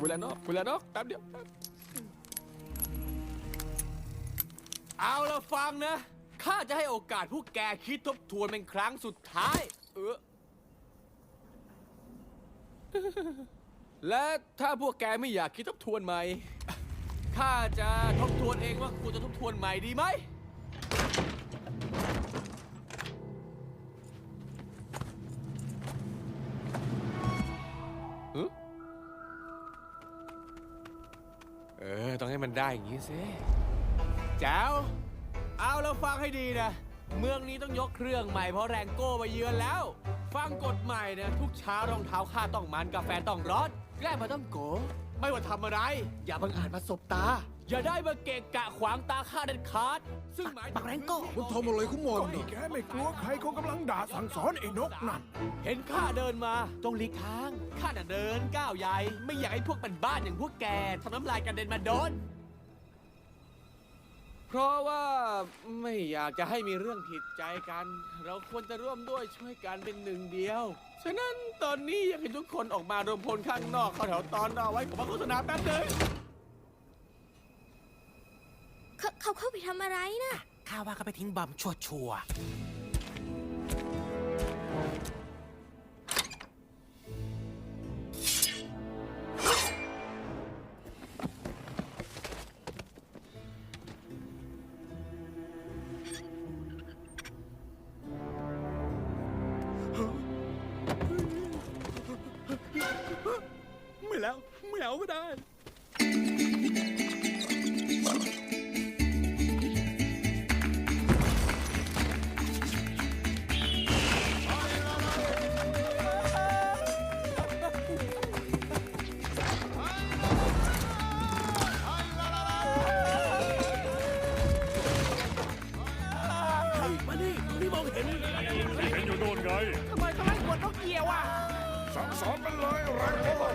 เวลานอกเวลานอกแป๊บเดียว เอาละฟังนะ ข้าจะให้โอกาสพวกแกคิดทบทวนเป็นครั้งสุดท้าย เออ และถ้าพวกแกไม่อยากคิดทบทวนใหม่ ข้าจะทบทวนเองว่าควรจะทบทวนใหม่ดีไหม ออต้องให้มันได้อย่างนี้สิแจ๋วเอาแล้วฟังให้ดีนะ เมืองนี้ต้องยกเครื่องใหม่เพราะแรงโก้มาเยือนแล้ว ฟังกฎใหม่นะทุกเช้ารองเท้าข้าต้องมันกาแฟต้องร้อนแกล้มาต้องโก ไม่ว่าทำอะไร อย่าบังอาจมาสบตา อย่าได้มาเกะกะขวางตาข้าเด็ดขาด ซึ่งหมายถึงแรงโก้มันทำอะไรของมันก็ไอ้น่ะแกไม่กลัวใครเขากำลังด่าสั่งสอนไอ้นกนั่น เห็นข้าเดินมาต้องหลีกทาง ข้าน่ะเดินก้าวใหญ่ ไม่อยากให้พวกบ้านๆอย่างพวกแกทำน้ำลายกันเด็นมาโดน เพราะว่าไม่อยากจะให้มีเรื่องผิดใจกัน เราควรจะร่วมด้วยช่วยกันเป็นหนึ่งเดียว ฉะนั้นตอนนี้อยากให้ทุกคนออกมารวมพลข้างนอกเข้าแถวตอนรอไว้ผมมาโฆษณาแป๊บหนึง เขาเขาเข้าไปทำอะไรนะข้าว่าเขาไปทิ้งบอมชัวชัวร์ไม่แล้ว ไม่เอาก็ได้ นี่นี่มองเห็นเห็นอยู่โน่นไงทำไมเขาให้กดนกเกี่ยวอะสั่งสอนมันเลยแรงโก้ม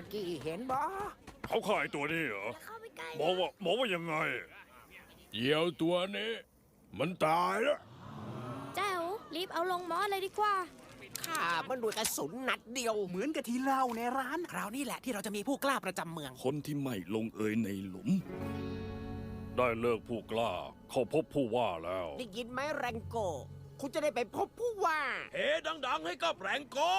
ะกี้เห็นบ่เขาขายตัวนี้เหรอเข้าไปใกล้มองว่ามองว่ายังไง เหี่ยวตัวนี้ มันตายแล้วแจ๋วรีบเอาลงหมอเลยดีกว่า ข้ามันด้วยกระสุนนัดเดียว เหมือนกับที่เล่าในร้าน คราวนี้แหละที่เราจะมีผู้กล้าประจำเมือง คนที่ไม่ลงเอยในหลุม ได้เลิกผู้กล้า เข้าพบผู้ว่าแล้ว ได้ยินไหมแรงโก คุณจะได้ไปพบผู้ว่า เฮ้ดัง ๆ ให้กับแรงโก้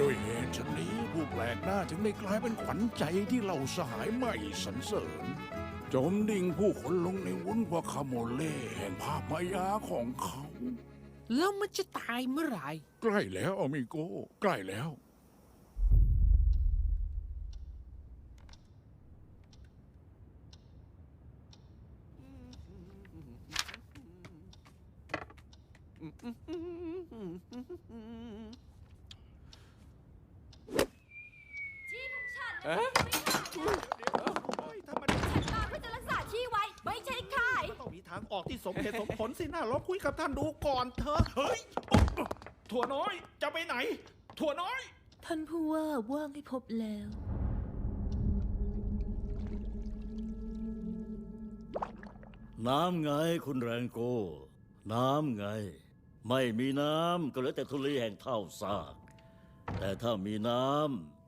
ด้วยเหตุชนนี้ผู้แปลกหน้าถึงได้กลายเป็นขวัญใจที่เราสหายไม่สรรเสริญ จมดิ่งผู้คนลงในวุ้นกว่าคาโมเล่แห่งภาพมายาของเขา แล้วมันจะตายเมื่อไหร่ ใกล้แล้วอมิโก ใกล้แล้ว ที่ ของฉันเอ๊ะถ้ามันฉันมาเพื่อจะรักษาที่ไว้ ไม่ใช่ขายต้องมีทางออกที่สมเหตุสมผลสินะลองคุยกับท่านดูก่อนเถอะเฮ้ยถั่วน้อยจะไปไหน ถั่วน้อย ท่านผู้ว่าว่างให้พบแล้ว น้ำไงคุณแรงโก้ น้ำไง ไม่มีน้ำก็เหลือแต่ทุลีแห่งเท่าซาก แต่ถ้ามีน้ำ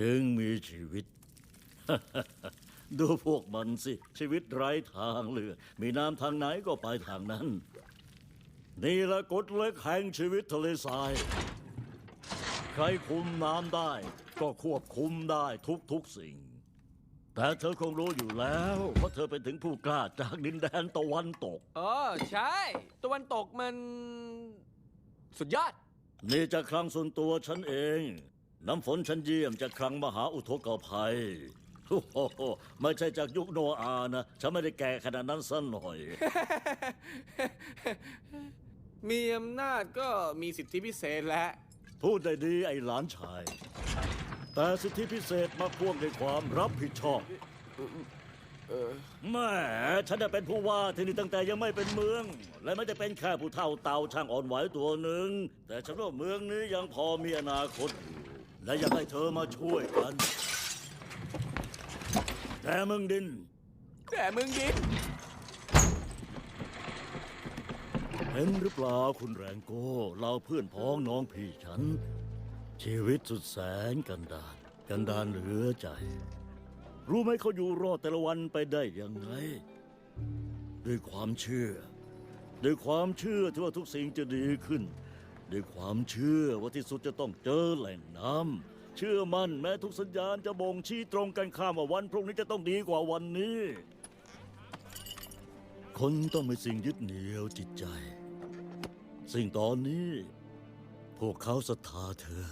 จึงมีชีวิต ดูพวกมันสิ ชีวิตไร้ทางเลือกมีน้ำทางไหนก็ไปทางนั้น นี่ละกฎเหล็กแห่งชีวิตทะเลทราย ใครคุมน้ำได้ ก็ควบคุมได้ทุกๆสิ่ง แต่เธอคงรู้อยู่แล้วว่าเธอเป็นถึงผู้กล้าจากดินแดนตะวันตก อ๋อใช่ ตะวันตกมัน สุดยอด นี่จะครั้งส่วนตัวฉันเอง น้ำฝนฉันเยี่ยมจากครั้งมหาอุทกภัยโอ้โหไม่ใช่จากยุคโนอาห์นะ ฉันไม่ได้แก่ขนาดนั้นสัหน่อย มีอำนาจก็มีสิทธิพิเศษและ พูดได้ดีไอ้หลานชาย แต่สิทธิพิเศษมาพ่วงด้วยความรับผิดชอบแม่ฉันได้เป็นผู้ว่าที่นี่ตั้งแต่ยังไม่เป็นเมือง และไม่ได้เป็นแค่ผู้เฒ่าเต่าช่างอ่อนไหวตัวหนึ่ง แต่ฉันว่าเมืองนี้ยังพอมีอนาคตอยู่ และอยากให้เธอมาช่วยกัน แต่เมืองดิน แต่มึงยิน เห็นหรือเปล่าคุณแรงโก้เราเพื่อนพ้องน้องพี่ฉัน ชีวิตสุดแสนกันดานกันดานเหลือใจ รู้ไหมเขาอยู่รอดแต่ละวันไปได้ยังไง ด้วยความเชื่อ ด้วยความเชื่อที่ว่าทุกสิ่งจะดีขึ้น ด้วยความเชื่อว่าที่สุดจะต้องเจอแหล่งน้ำเชื่อมั่นแม้ทุกสัญญาณจะบ่งชี้ตรงกันข้ามว่าวันพรุ่งนี้จะต้องดีกว่าวันนี้ คนต้องมีสิ่งยึดเหนี่ยวจิตใจ สิ่งตอนนี้ พวกเขาศรัทธาเธอ